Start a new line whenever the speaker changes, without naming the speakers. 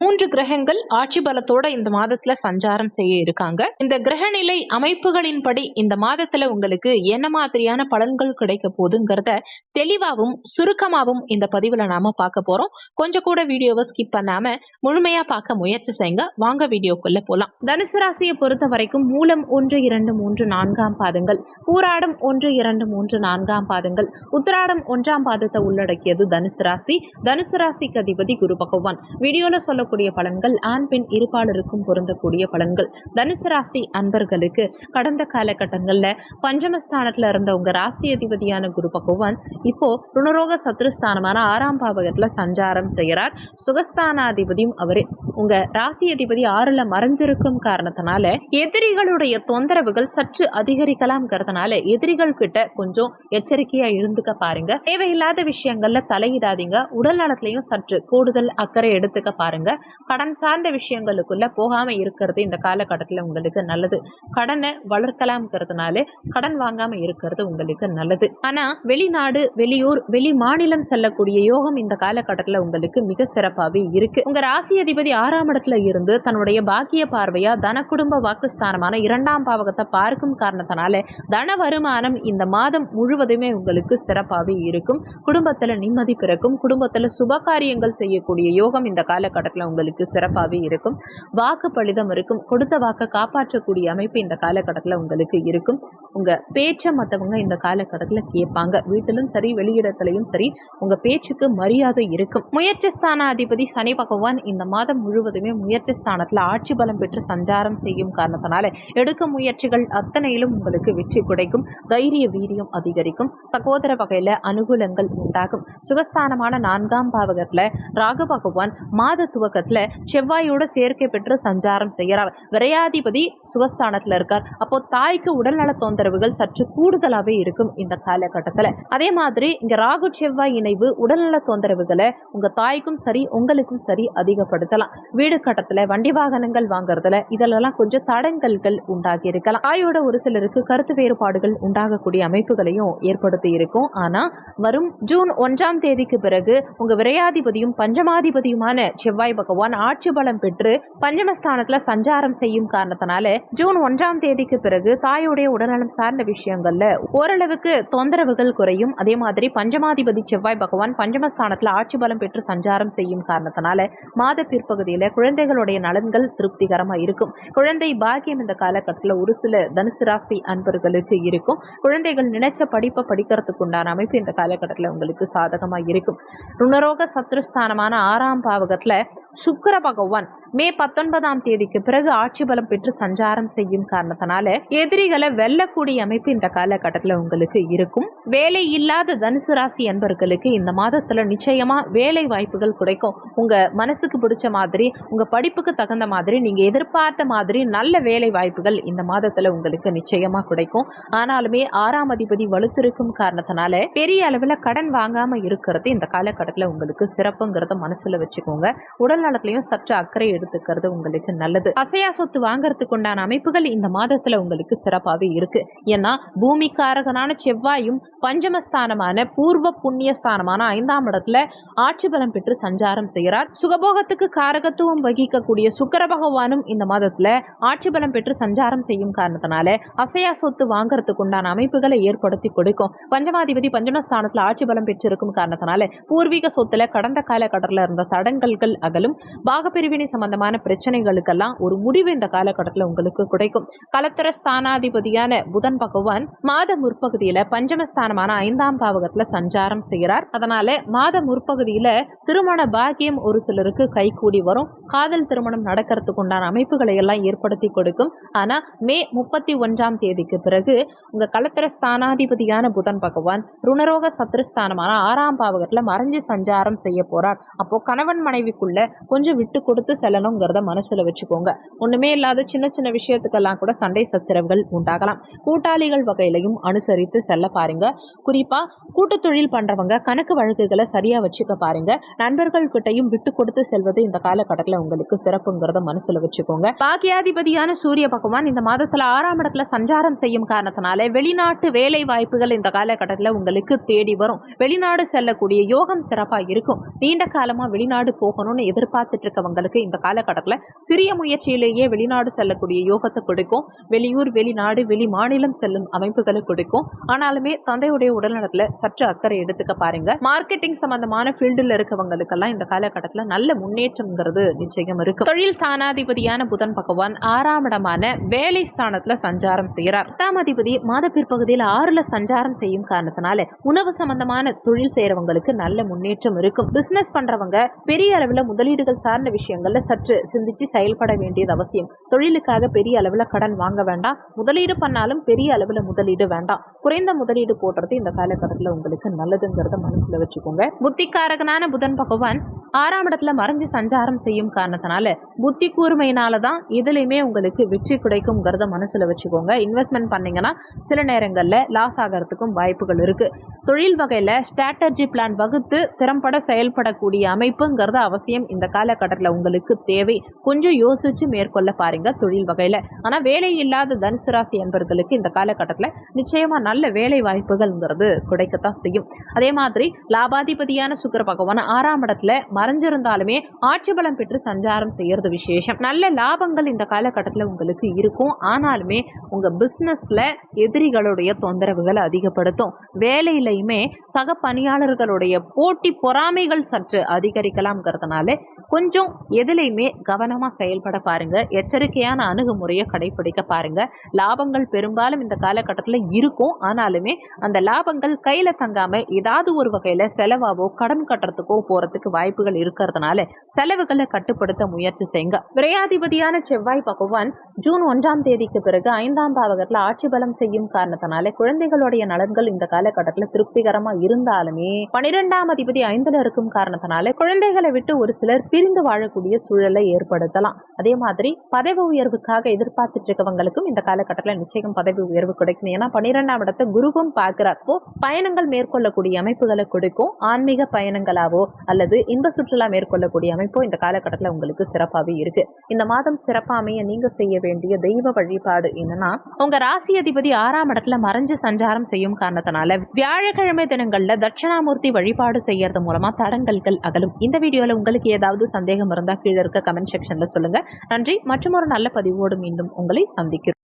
மூன்று கிரகங்கள் ஆட்சி பலத்தோட இந்த மாதத்துல சஞ்சாரம் செய்ய இருக்காங்க. இந்த கிரகநிலை அமைப்புகளின் படி இந்த மாதத்துல உங்களுக்கு என்ன மாதிரியான பலன்கள் கிடைக்க போகுதுங்கிறத தெளிவாகவும் சுருக்கமாகவும் இந்த பதிவுல நாம பார்க்க போறோம். கொஞ்சம் கூட வீடியோவை ஸ்கிப் பண்ணாம முழுமையா பார்க்க முயற்சி செய்யுங்க. வாங்க வீடியோக்குள்ள போலாம். தனுசு ராசியை பொறுத்த வரைக்கும் மூலம் ஒன்று இரண்டு மூன்று நான்காம் பாதங்கள். பூராடம் ஒன்று இரண்டு மூன்று நான்காம் பாதங்கள். உத்திராடம் ஒன்றாம் பாதத்தை உள்ளடக்கியது தனுசு ராசி. தனுசு ராசிக்கு அதிபதி குரு பகவான். வீடியோல சொல்லக்கூடிய பலன்கள் ஆண் பெண் இருபாலருக்கும் பொருந்தக்கூடிய பலன்கள். தனுசு ராசி அன்பர்களுக்கு கடந்த காலகட்டங்கள்ல பஞ்சமஸ்தானத்துல இருந்த உங்க ராசி அதிபதியான குரு பகவான் இப்போ ருணரோக சத்ருஸ்தானமான ஆறாம் பாவகத்துல சஞ்சாரம் செய்கிறார் சுகஸ்தானாதிபதியும் அவரே. உங்க ராசி அதிபதி ஆறுல மறைஞ்சிருக்கும் காரணத்தினால எதிரிகளுடைய தொந்தரவுகள் சற்று அதிகரிக்கலாம்ங்கிறதுனால எதிரிகள் கிட்ட கொஞ்சம் எச்சரிக்கையா இருந்துக்க பாருங்க. தேவையில்லாத விஷயங்கள்ல தலையிடாதீங்க. உடல் நலத்திலையும் சற்று கூடுதல் அக்கறை எடுத்துக்க பாருங்க. கடன் சார்ந்த விஷயங்களுக்குள்ள போகாம இருக்கிறது இந்த காலகட்டத்தில் உங்களுக்கு நல்லது. கடனை வளர்க்கலாம்ங்கிறதுனால கடன் வாங்காம இருக்கிறது உங்களுக்கு நல்லது. ஆனா வெளிநாடு வெளியூர் வெளி மாநிலம் செல்லக்கூடிய யோகம் இந்த காலகட்டத்தில் உங்களுக்கு மிக சிறப்பாகவே இருக்கு. உங்க ராசி அதிபதி ஆறாம் இடத்துல இருந்து தன்னுடைய பாக்கிய பார்வையா தன குடும்ப வாக்குஸ்தானமான இரண்டாம் பாவகத்தை பார்க்கும் காரணத்தினால தன வருமானம் இந்த மாதம் முழுவதுமே உங்களுக்கு சிறப்பாகவே இருக்கும். குடும்பத்துல நிம்மதி பிறக்கும். குடும்பத்துல சுப காரியங்கள் செய்யக்கூடிய யோகம் இந்த காலகட்டத்தில் உங்களுக்கு சிறப்பாகவே இருக்கும். வாக்கு பலிதம் இருக்கும். கொடுத்த வாக்கை காப்பாற்றக்கூடிய அமைப்பு இந்த காலகட்டத்தில் உங்களுக்கு இருக்கும். உங்க பேச்சை மற்றவங்க இந்த காலகட்டத்தில் கேட்பாங்க. வீட்டிலும் சரி வெளியிடத்திலையும் சரி உங்க பேச்சுக்கு மரியாதை இருக்கும். முயற்சி ஸ்தானாதிபதி சனி பகவான் இந்த மாதம் முழுவதுமே முயற்சி ஸ்தானத்தில் ஆட்சி பலம் பெற்று சஞ்சாரம் செய்யும் காரணத்தினால எடுக்கும் முயற்சிகள் அத்தனையிலும் உங்களுக்கு வெற்றி கிடைக்கும். தைரிய வீரியம் அதிகரிக்கும். சகோதர வகையில அனுகூலங்கள் உண்டாகும். சுகஸ்தானமான நான்காம் பாவகத்தில் ராகு பகவான் மாத துவக்க துவக்கத்துல செவ்வாயோட சேர்க்கை பெற்று சஞ்சாரம் செய்கிறார். விரையாதிபதி சுகஸ்தானத்துல இருக்கார். அப்போ தாய்க்கு உடல்நல தொந்தரவுகள் சற்று கூடுதலாவே இருக்கும் இந்த காலகட்டத்துல. அதே மாதிரி இங்க ராகு செவ்வாய் இணைவு உடல்நல தொந்தரவுகளை உங்க தாய்க்கும் சரி உங்களுக்கும் சரி அதிகப்படுத்தலாம். வீடு கட்டத்துல வண்டி வாகனங்கள் வாங்குறதுல இதெல்லாம் கொஞ்சம் தடங்கல்கள் உண்டாகி இருக்கலாம். தாயோட ஒரு சிலருக்கு கருத்து வேறுபாடுகள் உண்டாகக்கூடிய அமைப்புகளையும் ஏற்படுத்தி இருக்கும். ஆனா வரும் ஜூன் ஒன்றாம் தேதிக்கு பிறகு உங்க விரையாதிபதியும் பஞ்சமாதிபதியுமான செவ்வாய் பகவான் ஆட்சி பலம் பெற்று பஞ்சமஸ்தானத்துல சஞ்சாரம் செய்யும் காரணத்தினால ஜூன் ஒன்றாம் தேதிக்கு பிறகு தாயுடைய உடல்நலம் சார்ந்த விஷயங்கள்ல ஓரளவுக்கு தொந்தரவுகள் குறையும். அதே மாதிரி பஞ்சமாதிபதி செவ்வாய் பகவான் பஞ்சமஸ்தானத்துல ஆட்சி பலம் பெற்று சஞ்சாரம் செய்யும் காரணத்தினால மாத பிற்பகுதியில குழந்தைகளுடைய நலன்கள் திருப்திகரமா இருக்கும். குழந்தை பாக்கியம் இந்த காலகட்டத்தில் ஒரு சில தனுசு ராசி அன்பர்களுக்கு இருக்கும். குழந்தைகள் நினைச்ச படிப்பை படிக்கிறதுக்கு உண்டான அமைப்பு இந்த காலகட்டத்தில் உங்களுக்கு சாதகமா இருக்கும். ருணரோக சத்ருஸ்தானமான ஆறாம் பாவகத்துல சுக்கர பகவான். மே பத்தொன்பதாம் தேதிக்கு பிறகு ஆட்சி பலம் பெற்று சஞ்சாரம் செய்யும் காரணத்தினால எதிரிகளை வெல்லக்கூடிய அமைப்பு இந்த காலகட்டத்தில் உங்களுக்கு இருக்கும். வேலை இல்லாத தனுசு ராசி அன்பர்களுக்கு இந்த மாதத்துல நிச்சயமா வேலை வாய்ப்புகள் கிடைக்கும். உங்க மனசுக்கு பிடிச்ச மாதிரி உங்க படிப்புக்கு தகுந்த மாதிரி நீங்க எதிர்பார்த்த மாதிரி நல்ல வேலை வாய்ப்புகள் இந்த மாதத்துல உங்களுக்கு நிச்சயமா கிடைக்கும். ஆனாலுமே ஆறாம் அதிபதி வலுத்திருக்கும் காரணத்தினால பெரிய அளவில் கடன் வாங்காம இருக்கிறது இந்த காலகட்டத்தில் உங்களுக்கு சிறப்புங்கிறத மனசுல வச்சுக்கோங்க. உடல் நலத்திலையும் சற்று அக்கறை எடுத்துக்கிறது உங்களுக்கு நல்லது. அசையா சொத்து வாங்கறதுக்கு உண்டான அமைப்புகள் இந்த மாதத்துல உங்களுக்கு சிறப்பாகவே இருக்கு. ஏன்னா பூமிக்காரகனான செவ்வாயும் பஞ்சமஸ்தானமான பூர்வ புண்ணிய ஸ்தானமான ஐந்தாம் இடத்துல ஆட்சி பலம் பெற்று சஞ்சாரம் செய்கிறார். சுகபோகத்துக்கு காரகத்துவம் வகிக்கக்கூடிய சுக்கர பகவானும் இந்த மாதத்துல ஆட்சி பலம் பெற்று சஞ்சாரம் செய்யும் காரணத்தினால அசையா சொத்து வாங்கறதுக்கு உண்டான அமைப்புகளை ஏற்படுத்தி கொடுக்கும். பஞ்சமாதிபதி பஞ்சமஸ்தானத்துல ஆட்சி பலம் பெற்றிருக்கும் காரணத்தினால பூர்வீக சொத்துல கடந்த கால காலகட்டத்தில் இருந்த தடங்கல்கள் அகலும். பாகப்பிரிவினை சம்பந்த சம்பந்தமான பிரச்சனைகளுக்கெல்லாம் ஒரு முடிவு இந்த காலகட்டத்தில் உங்களுக்கு கிடைக்கும். கலத்தர ஸ்தானாதிபதியான புதன் பகவான் மாத முற்பகுதியில பஞ்சமஸ்தானமான ஐந்தாம் பாவகத்துல சஞ்சாரம் செய்கிறார். அதனால மாத முற்பகுதியில திருமண பாக்கியம் ஒரு சிலருக்கு கைகூடி வரும். காதல் திருமணம் நடக்கிறதுக்கு உண்டான அமைப்புகளை எல்லாம் ஏற்படுத்தி கொடுக்கும். ஆனா மே முப்பத்தி ஒன்றாம் தேதிக்கு பிறகு உங்க கலத்தர ஸ்தானாதிபதியான புதன் பகவான் ருணரோக சத்ருஸ்தானமான ஆறாம் பாவகத்துல மறைஞ்சு சஞ்சாரம் செய்ய போறார். அப்போ கணவன் மனைவிக்குள்ள கொஞ்சம் விட்டு கொடுத்து செல்ல செல்லணுங்கிறத மனசுல வச்சுக்கோங்க. ஒண்ணுமே இல்லாத சின்ன சின்ன விஷயத்துக்கெல்லாம் கூட சண்டை சச்சரவுகள் உண்டாகலாம். கூட்டாளிகள் வகையிலையும் அனுசரித்து செல்ல பாருங்க. குறிப்பா கூட்டு தொழில் பண்றவங்க கணக்கு வழக்குகளை சரியா வச்சுக்க பாருங்க. நண்பர்கள் கிட்டையும் விட்டு கொடுத்து செல்வது இந்த காலகட்டத்தில் உங்களுக்கு சிறப்புங்கிறத மனசுல வச்சுக்கோங்க. பாக்கியாதிபதியான சூரிய பகவான் இந்த மாதத்துல ஆறாம் இடத்துல சஞ்சாரம் செய்யும் காரணத்தினால வெளிநாட்டு வேலை வாய்ப்புகள் இந்த காலகட்டத்தில் உங்களுக்கு தேடி வரும். வெளிநாடு செல்லக்கூடிய யோகம் சிறப்பா இருக்கும். நீண்ட காலமா வெளிநாடு போகணும்னு எதிர்பார்த்துட்டு இருக்கவங்களுக்கு இந்த காலகட்டத்தில் சிறிய முயற்சியிலேயே வெளிநாடு செல்லக்கூடிய யோகத்தை கொடுக்கும். வெளியூர் வெளிநாடு வெளி மாநிலம் செல்லும் அமைப்புகளை கொடுக்கும். ஆனாலுமே தந்தையுடைய உடல்நலத்தில் சற்று அக்கறை எடுத்துக்க பாருங்க. மார்க்கெட்டிங் சம்பந்தமான ஃபீல்டில் இருக்கவங்களுக்கெல்லாம் இந்த காலகட்டத்தில் நல்ல முன்னேற்றம்ங்கிறது நிச்சயம் இருக்கு தொழில் ஸ்தானாதிபதியான புதன் பகவான் ஆறாம் இடமான வேலை ஸ்தானத்துல சஞ்சாரம் செய்கிறார் எட்டாம் அதிபதி மாத பிற்பகுதியில் ஆறுல சஞ்சாரம் செய்யும் காரணத்தினால உணவு சம்பந்தமான தொழில் செய்யறவங்களுக்கு நல்ல முன்னேற்றம் இருக்கும். பிசினஸ் பண்றவங்க பெரிய அளவில் முதலீடுகள் சார்ந்த விஷயங்கள்ல சற்று சிந்திச்சு செயல்பட வேண்டியது அவசியம். தொழிலுக்காக பெரிய அளவில் கடன் வாங்க வேண்டாம். முதலீடு பண்ணாலும் பெரிய அளவில் முதலீடு வேண்டாம். குறைந்த முதலீடு போடுறது இந்த காலகட்டத்தில் உங்களுக்கு நல்லதுங்கிறத மனசுல வச்சுக்கோங்க. புத்திக்காரகனான புதன் பகவான் ஆறாம் இடத்துல மறைஞ்சு சஞ்சாரம் செய்யும் காரணத்தினால புத்தி கூர்மையினால தான் இதுலையுமே உங்களுக்கு வெற்றி கிடைக்குங்கிறத மனசுல வச்சுக்கோங்க. இன்வெஸ்ட்மெண்ட் பண்ணீங்கன்னா சில நேரங்களில் லாஸ் ஆகிறதுக்கும் வாய்ப்புகள் இருக்கு. தொழில் வகையில் ஸ்ட்ராட்டஜி பிளான் வகுத்து திறம்பட செயல்படக்கூடிய அமைப்புங்கிறது அவசியம் இந்த காலகட்டத்தில் உங்களுக்கு தேவை. கொஞ்சம் யோசிச்சு மேற்கொள்ள பாருங்க தொழில் வகையில். ஆனால் வேலை இல்லாத தனுசு ராசி என்பவர்களுக்கு இந்த காலகட்டத்தில் நிச்சயமாக நல்ல வேலை வாய்ப்புகள்ங்கிறது கிடைக்கத்தான் செய்யும். அதே மாதிரி லாபாதிபதியான சுக்கிர பகவான் ஆறாம் இடத்துல மறைஞ்சிருந்தாலுமே ஆட்சி பலம் பெற்று சஞ்சாரம் செய்யறது விசேஷம். நல்ல லாபங்கள் இந்த காலகட்டத்தில் உங்களுக்கு இருக்கும். ஆனாலுமே உங்க பிஸ்னஸ்ல எதிரிகளுடைய தொந்தரவுகளை அதிகப்படுத்தும். வேலையிலையுமே சக பணியாளர்களுடைய போட்டி பொறாமைகள் சற்று அதிகரிக்கலாம்ங்கிறதுனால கொஞ்சம் எதுலையுமே கவனமாக செயல்பட பாருங்க. எச்சரிக்கையான அணுகுமுறையை கடைபிடிக்க பாருங்க. லாபங்கள் பெரும்பாலும் இந்த காலகட்டத்தில் இருக்கும். ஆனாலுமே அந்த லாபங்கள் கையில் தங்காமல் ஏதாவது ஒரு வகையில் செலவாவோ கடன் கட்டுறதுக்கோ போகிறதுக்கு வாய்ப்புகள் இருக்கிறதுனால செலவுகளை கட்டுப்படுத்த முயற்சி செய்யுங்க. விரையாதிபதியான செவ்வாய் பகவான் ஜூன் ஒன்றாம் தேதிக்கு பிறகு ஐந்தாம் பாவகத்தில் ஆட்சி பலம் செய்யும் காரணத்தினாலே குழந்தைகளுடைய நலன்கள் இந்த காலகட்டத்தில் திருப்திகரமா இருந்தாலுமே பனிரெண்டாம் அதிபதி ஐந்துல இருக்கும் காரணத்தினாலே குழந்தைகளை விட்டு ஒரு சிலர் பிரிந்து வாழக்கூடிய சூழலை ஏற்படுத்தலாம். அதே மாதிரி பதவி உயர்வுக்காக எதிர்பார்த்துட்டு இருக்கவங்களுக்கும் இந்த காலகட்டத்தில் நிச்சயம் பதவி உயர்வு கிடைக்கும். ஏன்னா பன்னிரெண்டாம் இடத்தை குருவும் பார்க்கிறப்போ பயணங்கள் மேற்கொள்ளக்கூடிய அமைப்புகளை கொடுக்கும். ஆன்மீக பயணங்களாவோ அல்லது இன்ப சுற்றுலா மேற்கொள்ளக்கூடிய அமைப்போ இந்த காலகட்டத்தில் உங்களுக்கு சிறப்பாகவே இருக்கு. இந்த மாதம் சிறப்பாமைய நீங்க செய்ய வேண்டிய தெய்வ வழிபாடு என்னன்னா உங்க ராசி அதிபதி ஆறாம் இடத்துல மறைஞ்சு சஞ்சாரம் செய்யும் காரணத்தினால வியாழக்கிழமை தினங்கள்ல தட்சிணாமூர்த்தி வழிபாடு செய்யறது மூலமா தடங்கல்கள் அகலும். இந்த வீடியோல உங்களுக்கு ஏதாவது சந்தேகம் இருந்தா கீழே இருக்க கமெண்ட் செக்ஷன்ல சொல்லுங்க. நன்றி. மற்றும் ஒரு நல்ல பதிவோடு மீண்டும் உங்களை சந்திக்கிறோம்.